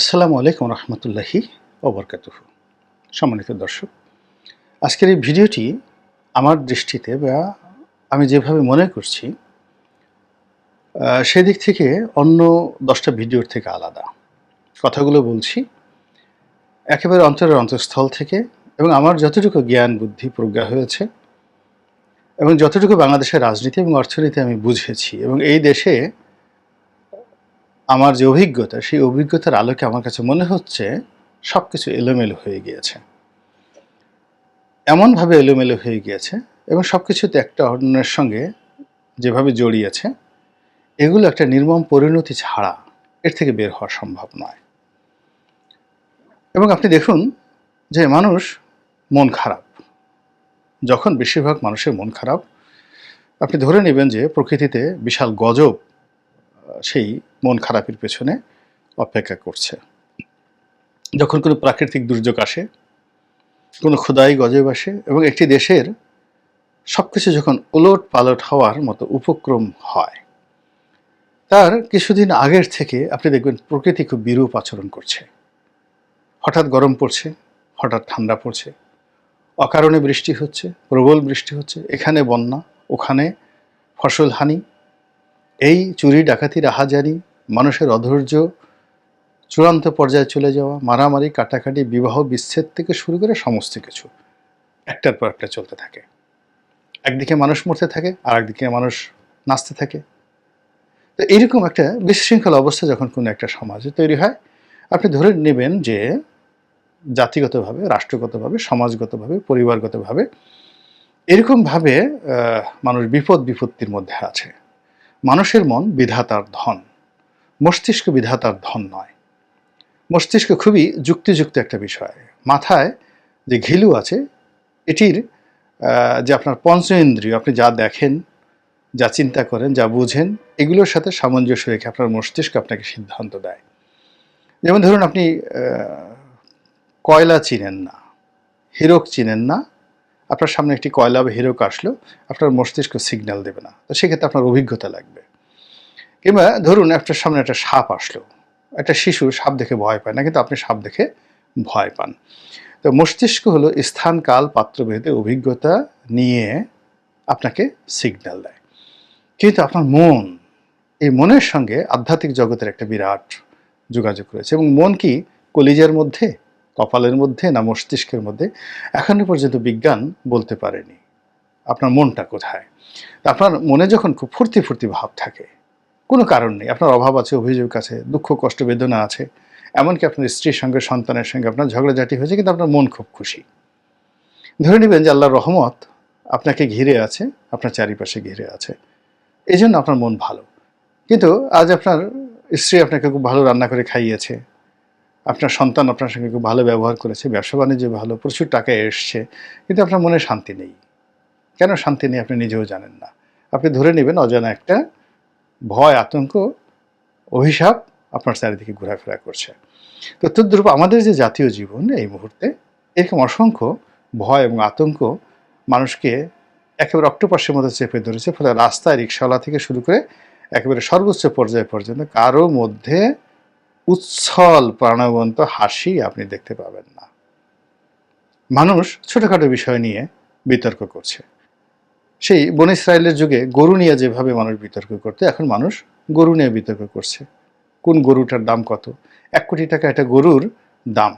আসসালামু আলাইকুম রহমতুল্লাহি ওবরকাতুহ। সম্মানিত দর্শক, আজকের এই ভিডিওটি আমার দৃষ্টিতে বা আমি যেভাবে মনে করছি সেদিক থেকে অন্য দশটা ভিডিওর থেকে আলাদা। কথাগুলো বলছি, একেবারে অন্তরের অন্তঃস্থল থেকে এবং আমার যতটুকু জ্ঞান, বুদ্ধি, প্রজ্ঞা হয়েছে এবং যতটুকু বাংলাদেশের রাজনীতি এবং অর্থনীতি আমি বুঝেছি এবং এই দেশে আমার যে অভিজ্ঞতা, সেই অভিজ্ঞতার আলোকে আমার কাছে মনে হচ্ছে সব কিছু এলোমেলো হয়ে গিয়েছে। এমনভাবে এলোমেলো হয়ে গিয়েছে এবং সব কিছুতে একটা অন্যের সঙ্গে যেভাবে জড়িয়েছে, এগুলো একটা নির্মম পরিণতি ছাড়া এর থেকে বের হওয়া সম্ভব নয়। এবং আপনি দেখুন যে মানুষ মন খারাপ। যখন বেশিরভাগ মানুষের মন খারাপ, আপনি ধরে নেবেন যে প্রকৃতিতে বিশাল গজব সেই মন খারাপের পেছনে অপেক্ষা করছে। যখন কোনো প্রাকৃতিক দুর্যোগ আসে, কোনো খোদাই গজব আসে এবং একটি দেশের সব কিছু যখন ওলট পালট হওয়ার মতো উপক্রম হয়, তার কিছুদিন আগের থেকে আপনি দেখবেন প্রকৃতি খুব বিরূপ আচরণ করছে। হঠাৎ গরম পড়ছে, হঠাৎ ঠান্ডা পড়ছে, অকারণে বৃষ্টি হচ্ছে, প্রবল বৃষ্টি হচ্ছে, এখানে বন্যা, ওখানে ফসল হানি এই চুরি ডাকাতি রাহাজানি মানুষের অধৈর্য, চূড়ান্ত পর্যায়ে চলে যাওয়া, মারামারি, কাটাকাটি, বিবাহ, বিচ্ছেদ থেকে শুরু করে সমস্ত কিছু একটার পর একটা চলতে থাকে। একদিকে মানুষ মরতে থাকে আর একদিকে মানুষ নাচতে থাকে। তো এইরকম একটা বিশৃঙ্খল অবস্থা যখন কোনো একটা সমাজে তৈরি হয়, আপনি ধরে নেবেন যে জাতিগতভাবে, রাষ্ট্রগতভাবে, সমাজগতভাবে, পরিবারগতভাবে এরকমভাবে মানুষ বিপদ বিপত্তির মধ্যে আছে। মানুষের মন বিধাতার ধন। মস্তিষ্ক বিধাতার ধন নয়। মস্তিষ্ক খুবই যুক্তিযুক্ত একটা বিষয়। মাথায় যে ঘিলু আছে, এটির যে আপনার পঞ্চ ইন্দ্রিয় আপনি যা দেখেন, যা চিন্তা করেন, যা বুঝেন, এগুলোর সাথে সামঞ্জস্য রেখে আপনার মস্তিষ্ক আপনাকে সিদ্ধান্ত দেয়। যেমন ধরুন আপনি কয়লা চিনেন না, হিরক চিনেন না আপনার সামনে একটি কয়লা বা হিরক আসলো, আপনার মস্তিষ্ক সিগন্যাল দেবে না। তো সেক্ষেত্রে আপনার অভিজ্ঞতা লাগবে। কিংবা ধরুন আপনার সামনে একটা সাপ আসলো। একটা শিশু সাপ দেখে ভয় পায় না, কিন্তু আপনি সাপ দেখে ভয় পান। তো মস্তিষ্ক হলো স্থান, কাল, পাত্রভেদে অভিজ্ঞতা নিয়ে আপনাকে সিগন্যাল দেয়। কিন্তু আপনার মন, এই মনের সঙ্গে আধ্যাত্মিক জগতের একটা বিরাট যোগাযোগ রয়েছে। এবং মন কি কলিজার মধ্যে? কপালের মধ্যে না মস্তিষ্কের মধ্যে এখনও পর্যন্ত বিজ্ঞান বলতে পারেনি। আপনার মনটা কোথায়? আপনার মনে যখন খুব ফুর্তি ফুর্তি ভাব থাকে, কোনো কারণ নেই, আপনার অভাব আছে, অভিযোগ আছে, দুঃখ, কষ্ট, বেদনা আছে, এমনকি আপনার স্ত্রীর সঙ্গে, সন্তানের সঙ্গে আপনার ঝগড়াঝাটি হয়েছে, কিন্তু আপনার মন খুব খুশি। ধরে নেবেন যে আল্লাহর রহমত আপনাকে ঘিরে আছে, আপনার চারিপাশে ঘিরে আছে এই জন্য আপনার মন ভালো। কিন্তু আজ আপনার স্ত্রী আপনাকে খুব ভালো রান্না করে খাইয়েছে আপনার সন্তান আপনার সঙ্গে খুব ভালো ব্যবহার করেছে, ব্যবসা বাণিজ্য ভালো, প্রচুর টাকা এসছে, কিন্তু আপনার মনে শান্তি নেই। কেন শান্তি নেই আপনি নিজেও জানেন না। আপনি ধরে নেবেন অজানা একটা ভয়, আতঙ্ক, অভিশাপ আপনার চারিদিকে ঘোরাফেরা করছে। তো তদ্রূপ আমাদের যে জাতীয় জীবন এই মুহূর্তে, এরকম অসংখ্য ভয় এবং আতঙ্ক মানুষকে একেবারে অক্টোপাসের মধ্যে চেপে ধরেছে, ফলে রাস্তায়, রিক্সাওয়ালা থেকে শুরু করে একেবারে সর্বোচ্চ পর্যায় পর্যন্ত কারও মধ্যে উচ্ছল প্রাণবন্ত হাসি আপনি দেখতে পাবেন না। মানুষ ছোটোখাটো বিষয় নিয়ে বিতর্ক করছে। সেই বন ইসরায়েলের যুগে গরু নিয়ে যেভাবে মানুষ বিতর্ক করতে, এখন মানুষ গরু নিয়ে বিতর্ক করছে। কোন গরুটার দাম কত? এক কোটি টাকা একটা গরুর দাম।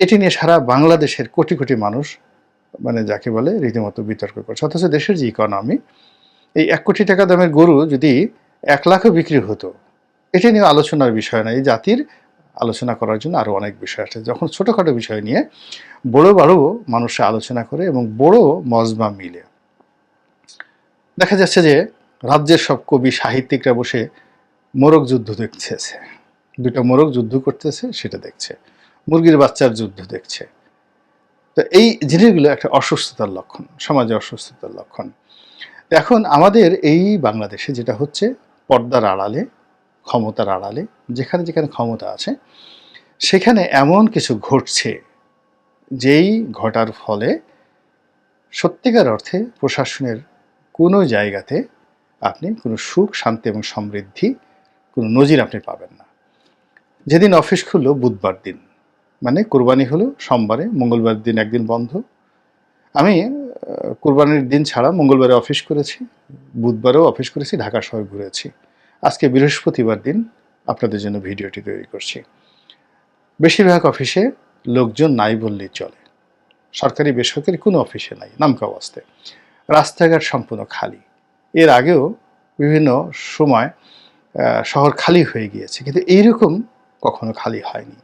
এটি নিয়ে সারা বাংলাদেশের কোটি কোটি মানুষ মানে যাকে বলে, রীতিমতো বিতর্ক করছে। অথচ দেশের যে ইকোনমি এই এক কোটি টাকা দামের গরু যদি এক লাখও বিক্রি হতো এটা নিয়ে আলোচনার বিষয় না, এই জাতির আলোচনা করার জন্য আরও অনেক বিষয় আছে। যখন ছোটোখাটো বিষয় নিয়ে বড় বড় মানুষরা আলোচনা করে এবং বড় মজমা মিলে। দেখা যাচ্ছে যে রাজ্যের সব কবি সাহিত্যিকরা বসে মোরগ যুদ্ধ দেখতেছে। দুটো মোরগ যুদ্ধ করতেছে, সেটা দেখছে। মুরগির বাচ্চার যুদ্ধ দেখছে। তো এই জিনিসগুলো একটা অসুস্থতার লক্ষণ, সমাজে অসুস্থতার লক্ষণ। এখন আমাদের এই বাংলাদেশে যেটা হচ্ছে পর্দার আড়ালে ক্ষমতার আড়ালে, যেখানে যেখানে ক্ষমতা আছে, সেখানে এমন কিছু ঘটছে, যেই ঘটার ফলে সত্যিকার অর্থে প্রশাসনের কোনো জায়গাতে আপনি কোনো সুখ, শান্তি এবং সমৃদ্ধি, কোনো নজির আপনি পাবেন না। যেদিন অফিস খুললো বুধবার দিন মানে কোরবানি হলো সোমবারে, মঙ্গলবার দিন একদিন বন্ধ। আমি কোরবানির দিন ছাড়া মঙ্গলবারে অফিস করেছি, বুধবারেও অফিস করেছি, ঢাকা শহর ঘুরেছি। আজকে বৃহস্পতিবার দিন আপনাদের জন্য ভিডিওটি তৈরি করছি। বেশিরভাগ অফিসে লোকজন নাই বললেই চলে। সরকারি বেসরকারি কোনো অফিসে নাই নামকা অবস্থায় রাস্তাঘাট সম্পূর্ণ খালি। এর আগেও বিভিন্ন সময় শহর খালি হয়ে গিয়েছে, কিন্তু এইরকম কখনো খালি হয়নি।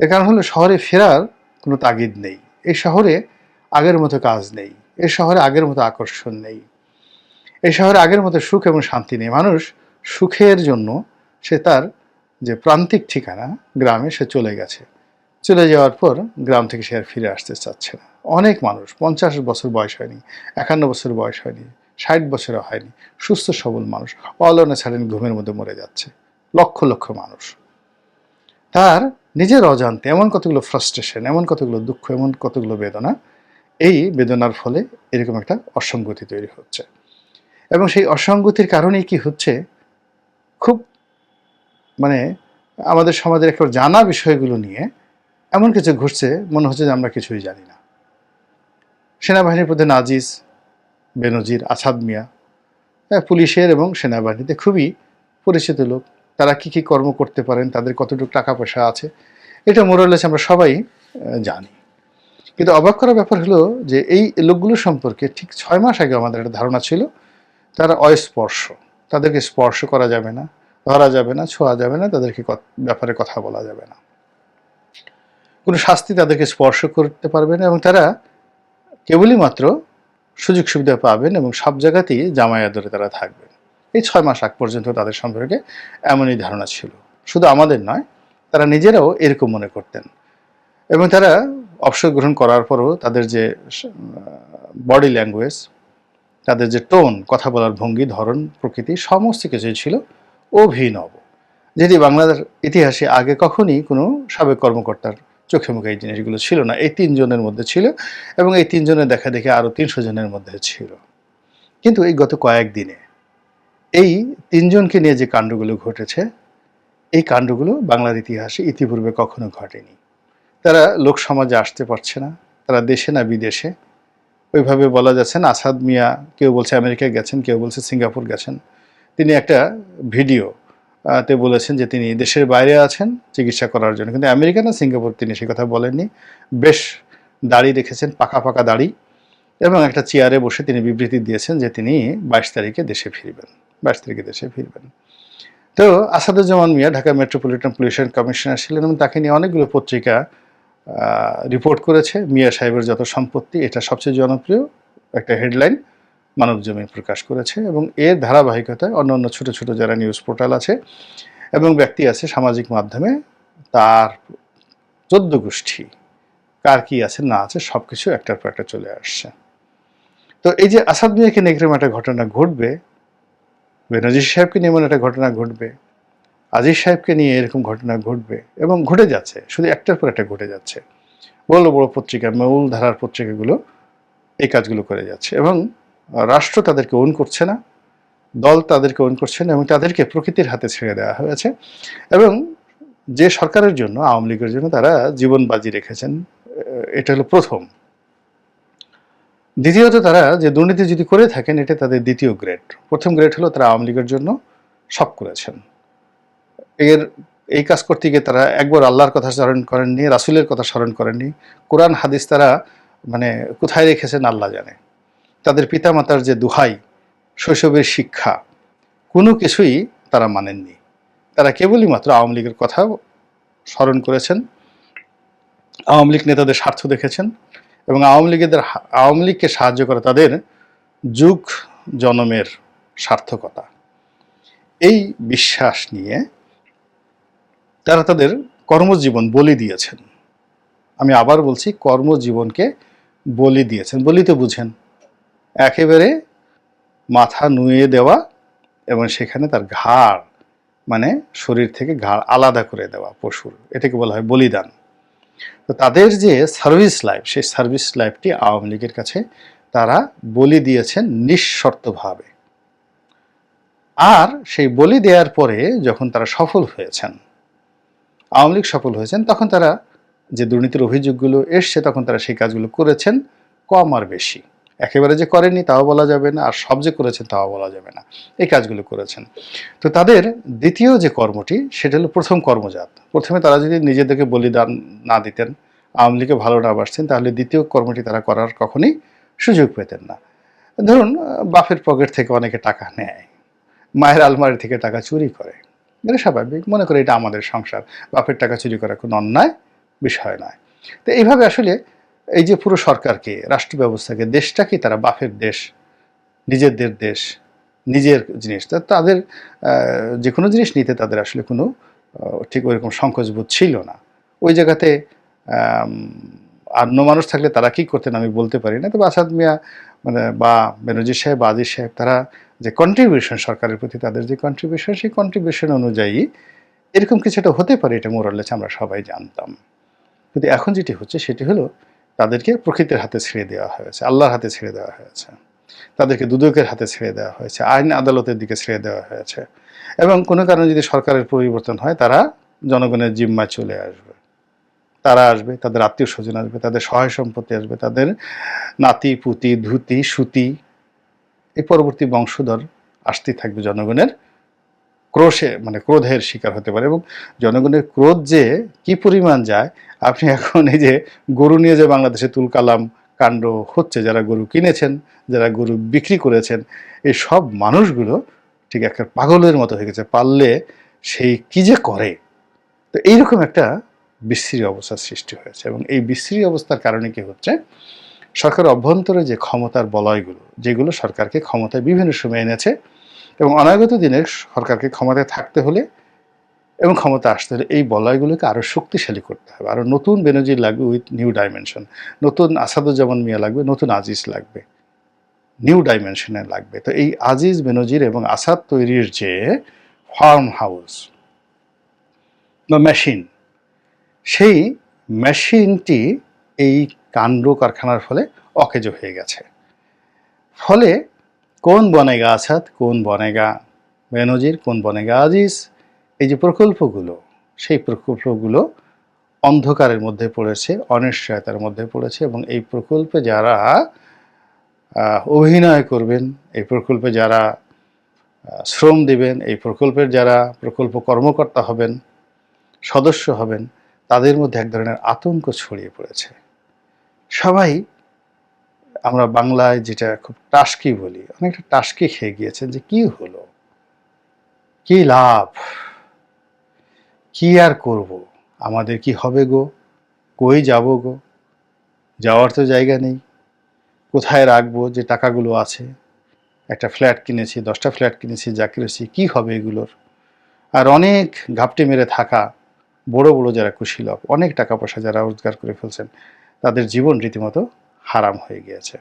এর কারণ হলো শহরে ফেরার কোনো তাগিদ নেই। এই শহরে আগের মতো কাজ নেই। এই শহরে আগের মতো আকর্ষণ নেই। এই শহরে আগের মতো সুখ এবং শান্তি নেই। মানুষ সুখের জন্য সে তার যে প্রান্তিক ঠিকানা গ্রামে সে চলে গেছে। চলে যাওয়ার পর গ্রাম থেকে সে আর ফিরে আসতে চাচ্ছে না। অনেক মানুষ, পঞ্চাশ বছর বয়স হয়নি, একান্ন বছর বয়স হয়নি, ষাট বছরও হয়নি, সুস্থ সবল মানুষ অলনে ছাড়েন ঘুমের মধ্যে মরে যাচ্ছে। লক্ষ লক্ষ মানুষ। তার নিজের অজান্তে এমন কতগুলো ফ্রাস্ট্রেশন এমন কতগুলো দুঃখ, এমন কতগুলো বেদনা, এই বেদনার ফলে এরকম একটা অসঙ্গতি তৈরি হচ্ছে। এবং সেই অসঙ্গতির কারণেই কি হচ্ছে? খুব মানে আমাদের সমাজের একটা জানা বিষয়গুলো নিয়ে এমন কিছু ঘটছে মনে হচ্ছে যে আমরা কিছুই জানি না। সেনাবাহিনীর প্রতি নাজিস বেনজির আসাদ মিয়া হ্যাঁ, পুলিশের এবং সেনাবাহিনীতে খুবই পরিচিত লোক। তারা কি কি কর্ম করতে পারেন তাদের কতটুকু টাকা পয়সা আছে এটা মোরালেস আমরা সবাই জানি। কিন্তু অবাক করার ব্যাপার হলো যে এই লোকগুলো সম্পর্কে ঠিক ছয় মাস আগে আমাদের একটা ধারণা ছিল তারা অস্পর্শ। তাদেরকে স্পর্শ করা যাবে না, ধরা যাবে না, ছোঁয়া যাবে না, তাদেরকে ব্যাপারে কথা বলা যাবে না। কোনো শাস্তি তাদেরকে স্পর্শ করতে পারবে না এবং তারা কেবলই মাত্র সুযোগ সুবিধা পাবেন এবং সব জায়গাতেই জামাই আদরে তারা থাকবেন এই ছয় মাস আগ পর্যন্ত তাদের সম্পর্কে এমনই ধারণা ছিল। শুধু আমাদের নয়, তারা নিজেরাও এরকম মনে করতেন এবং তারা অবসর গ্রহণ করার পরও তাদের যে বডি ল্যাঙ্গুয়েজ তাদের যে টোন, কথা বলার ভঙ্গি, ধরন, প্রকৃতি, সমস্ত কিছুই ছিল অভিনব। যেটি বাংলার ইতিহাসে আগে কখনই কোনো সাবেক কর্মকর্তার চোখে মুখে এই জিনিসগুলো ছিল না। এই তিনজনের মধ্যে ছিল এবং এই তিনজনের দেখা দেখে আরও তিনশো জনের মধ্যে ছিল। কিন্তু এই গত কয়েকদিনে এই তিনজনকে নিয়ে যে কাণ্ডগুলো ঘটেছে, এই কাণ্ডগুলো বাংলার ইতিহাসে ইতিপূর্বে কখনো ঘটেনি। তারা লোক সমাজে আসতে পারছে না, তারা দেশে না বিদেশে ওইভাবে বলা যাচ্ছেন আসাদ মিয়া কেউ বলছে আমেরিকা গেছেন, কেউ বলছে সিঙ্গাপুর গেছেন। তিনি একটা ভিডিও তে বলেছেন যে তিনি দেশের বাইরে আছেন চিকিৎসা করার জন্য। কিন্তু আমেরিকা না সিঙ্গাপুর, তিনি সে কথা বলেননি। বেশ দাড়ি রেখেছেন, পাকা পাকা দাড়ি এবং একটা চেয়ারে বসে তিনি বিবৃতি দিয়েছেন যে তিনি বাইশ তারিখে দেশে ফিরবেন, বাইশ তারিখে দেশে ফিরবেন। তো আসাদুজ্জামান মিয়া ঢাকা মেট্রোপলিটন পুলিশের কমিশনার ছিলেন এবং তাকে নিয়ে অনেকগুলো পত্রিকা রিপোর্ট করেছে মিয়া সাহেবের যত সম্পত্তি, এটা সবচেয়ে জনপ্রিয় একটা হেডলাইন মানব জমি প্রকাশ করেছে এবং এর ধারাবাহিকতায় অন্য অন্য ছোটো ছোটো যারা নিউজ পোর্টাল আছে এবং ব্যক্তি আছে সামাজিক মাধ্যমে, তার চোদ্দ গোষ্ঠী, কার কী আছে, না আছে সব কিছু একটার পর একটা চলে আসছে। তো এই যে আসাদ মিয়াকে নিয়ে একটা ঘটনা ঘটবে, বেনজির সাহেবকে নিয়ে একটা ঘটনা ঘটবে আজিজ সাহেবকে নিয়ে এরকম ঘটনা ঘটবে এবং ঘটে যাচ্ছে, শুধু একটার পর একটা ঘটে যাচ্ছে। বড় বড় পত্রিকা মূল ধারার পত্রিকাগুলো এই কাজগুলো করে যাচ্ছে এবং রাষ্ট্র তাদেরকে ওন করছে না, দল তাদেরকে ওন করছে না এবং তাদেরকে প্রকৃতির হাতে ছেড়ে দেওয়া হয়েছে এবং যে সরকারের জন্য, আওয়ামী লীগের জন্য তারা জীবন বাজি রেখেছেন, এটা হলো প্রথম। দ্বিতীয়ত তারা যে দুর্নীতি যদি করে থাকেন, এটা তাদের দ্বিতীয় গ্রেড প্রথম গ্রেড হলো তারা আওয়ামী লীগের জন্য সব করেছেন। এর, এই কাজ করতে গিয়ে তারা একবার আল্লাহর কথা স্মরণ করেননি, রাসুলের কথা স্মরণ করেননি। কোরআন, হাদিস তারা মানে কোথায় রেখেছেন আল্লাহ জানে। তাদের পিতামাতার যে দুহাই, শৈশবের শিক্ষা, কোনো কিছুই তারা মানেননি। তারা কেবলই মাত্র আওয়ামী লীগের কথা স্মরণ করেছেন, আওয়ামী লীগ নেতাদের স্বার্থ দেখেছেন এবং আওয়ামী লীগেদের আওয়ামী লীগকে সাহায্য করে তাদের যুগ জনমের সার্থকতা। এই বিশ্বাস নিয়ে তারা তাদের কর্মজীবন বলি দিয়েছেন। আমি আবার বলছি, কর্মজীবনকে বলি দিয়েছেন। বলি তো বুঝেন, একেবারে মাথা নুয়ে দেওয়া এবং সেখানে তার ঘাড় মানে শরীর থেকে ঘাড় আলাদা করে দেওয়া পশুর, এটাকে বলা হয় বলিদান। তো তাদের যে সার্ভিস লাইফ, সেই সার্ভিস লাইফটি আওয়ামী লীগের কাছে তারা বলি দিয়েছেন নিঃশর্তভাবে। আর সেই বলি দেওয়ার পরে যখন তারা সফল হয়েছেন আওয়ামী লীগ সফল হয়েছেন, তখন তারা যে দুর্নীতির অভিযোগগুলো এসছে, তখন তারা সেই কাজগুলো করেছেন, কম আর বেশি। একেবারে যে করেনি তাও বলা যাবে না, আর সব যে করেছেন তাও বলা যাবে না। এই কাজগুলো করেছেন। তো তাদের দ্বিতীয় যে কর্মটি, সেটা হলো প্রথম কর্মজাত। প্রথমে তারা যদি নিজেদেরকে বলিদান না দিতেন, আওয়ামী লীগে ভালো না বাসতেন, তাহলে দ্বিতীয় কর্মটি তারা করার কখনই সুযোগ পেতেন না। ধরুন, বাপের পকেট থেকে অনেকে টাকা নেয়, মায়ের আলমারি থেকে টাকা চুরি করে। এটা স্বাভাবিক। মনে করে এটা আমাদের সংসার। বাপের টাকা চুরি করা কোনো অন্যায় বিষয় নয়। তো এইভাবে আসলে এই যে পুরো সরকারকে রাষ্ট্র ব্যবস্থাকে দেশটাকে তারা বাপের দেশ, নিজেদের দেশ, নিজের জিনিস তাদের যে কোনো জিনিস নিতে তাদের আসলে কোনো ঠিক ওইরকম সংকোচবোধ ছিল না। ওই জায়গাতে অন্য মানুষ থাকলে তারা কি করতেন আমি বলতে পারি না। তবে আসাদ মিয়া মানে বা বেনজির সাহেব বা আজিজ সাহেব, তারা যে কন্ট্রিবিউশন সরকারের প্রতি তাদের যে কন্ট্রিবিউশন সেই কন্ট্রিবিউশন অনুযায়ী এরকম কিছুটা হতে পারে এটা মোরালেছে আমরা সবাই জানতাম। কিন্তু এখন যেটি হচ্ছে সেটি হলো তাদেরকে প্রকৃতির হাতে ছেড়ে দেওয়া হয়েছে, আল্লাহর হাতে ছেড়ে দেওয়া হয়েছে। তাদেরকে দুদকের হাতে ছেড়ে দেওয়া হয়েছে, আইন আদালতের দিকে ছেড়ে দেওয়া হয়েছে। এবং কোনো কারণে যদি সরকারের পরিবর্তন হয়, তারা জনগণের জিম্মায় চলে আসবে। তারা আসবে, তাদের আত্মীয় স্বজন আসবে, তাদের সহায় সম্পত্তি আসবে, তাদের নাতি, পুতি, ধুতি, সুতি এই পরবর্তী বংশধর আসতেই থাকবে জনগণের ক্রোশে মানে ক্রোধের শিকার হতে পারে এবং জনগণের ক্রোধ যে কি পরিমাণ যায়, আপনি এখন এই যে গরু নিয়ে যে বাংলাদেশে তুলকালাম কাণ্ড হচ্ছে, যারা গরু কিনেছেন, যারা গরু বিক্রি করেছেন, এই সব মানুষগুলো ঠিক একটা পাগলের মতো হয়ে গেছে। পারলে সেই কি যে করে? তো এইরকম একটা বিশ্রী অবস্থার সৃষ্টি হয়েছে এবং এই বিশ্রী অবস্থার কারণে কি হচ্ছে? সরকার অভ্যন্তরে যে ক্ষমতার বলয়গুলো, যেগুলো সরকারকে ক্ষমতায় বিভিন্ন সময় এনেছে এবং অনাগত দিনে সরকারকে ক্ষমতায় থাকতে হলে এবং ক্ষমতা আসতে হলে এই বলয়গুলোকে আরও শক্তিশালী করতে হবে। আরও নতুন বেনজির লাগবে উইথ নিউ ডাইমেনশন নতুন আসাদুজ্জামান মিয়া লাগবে, নতুন আজিজ লাগবে নিউ ডাইমেনশনে লাগবে। তো এই আজিজ, বেনজির এবং আসাদ তৈরির যে ফার্ম হাউস বা মেশিন সেই মেশিনটি এই কাণ্ড কারখানার ফলে অকেজ হয়ে গেছে। ফলে কোন বনেগা আসাদ কোন বনেগা বেনজির, কোন বনেগা আজিজ, এই যে প্রকল্পগুলো, সেই প্রকল্পগুলো অন্ধকারের মধ্যে পড়েছে, অনিশ্চয়তার মধ্যে পড়েছে এবং এই প্রকল্পে যারা অভিনয় করবেন, এই প্রকল্পে যারা শ্রম দিবেন, এই প্রকল্পের যারা প্রকল্প কর্মকর্তা হবেন, সদস্য হবেন, তাদের মধ্যে এক ধরনের আতঙ্ক ছড়িয়ে পড়েছে। সবাই, আমরা বাংলায় যেটা খুব টাস্কি বলি, অনেকটা টাস্কি খেয়ে গিয়েছেন যে কি হলো? কি লাভ? কি আর করব? আমাদের কি হবে গো? কই যাব গো? যাওয়ার তো জায়গা নেই। কোথায় রাখব যে টাকাগুলো আছে? একটা ফ্ল্যাট কিনেছি, দশটা ফ্ল্যাট কিনেছি, যা কিনেছি, কী হবে এগুলোর? আর অনেক ঘাপটে মেরে থাকা, বড় বড় যারা কুশীলক অনেক টাকা পয়সা যারা রোজগার করে ফেলছেন। তাদের জীবন রীতিমতো হারাম হয়ে গিয়েছে।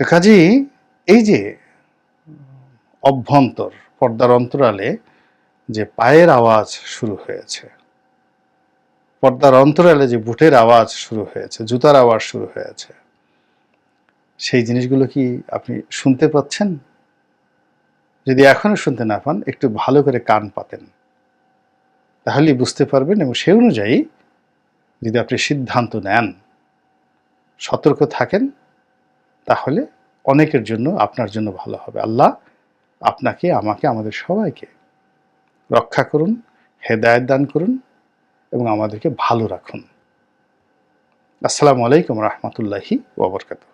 তো কাজেই এই যে, অভ্যন্তর, পর্দার অন্তরালে যে পায়ের আওয়াজ শুরু হয়েছে, পর্দার অন্তরালে যে বুটের আওয়াজ শুরু হয়েছে, জুতার আওয়াজ শুরু হয়েছে, সেই জিনিসগুলো কি আপনি শুনতে পাচ্ছেন? যদি এখনও শুনতে না পান, একটু ভালো করে কান পাতেন। তাহলেই বুঝতে পারবেন এবং সে অনুযায়ী যদি আপনি সিদ্ধান্ত নেন সতর্ক থাকেন, তাহলে অনেকের জন্য আপনার জন্য ভালো হবে। আল্লাহ আপনাকে, আমাকে, আমাদের সবাইকে রক্ষা করুন, হেদায়ত দান করুন এবং আমাদেরকে ভালো রাখুন। আসসালামু আলাইকুম রহমতুল্লাহি ওবরকাতুহ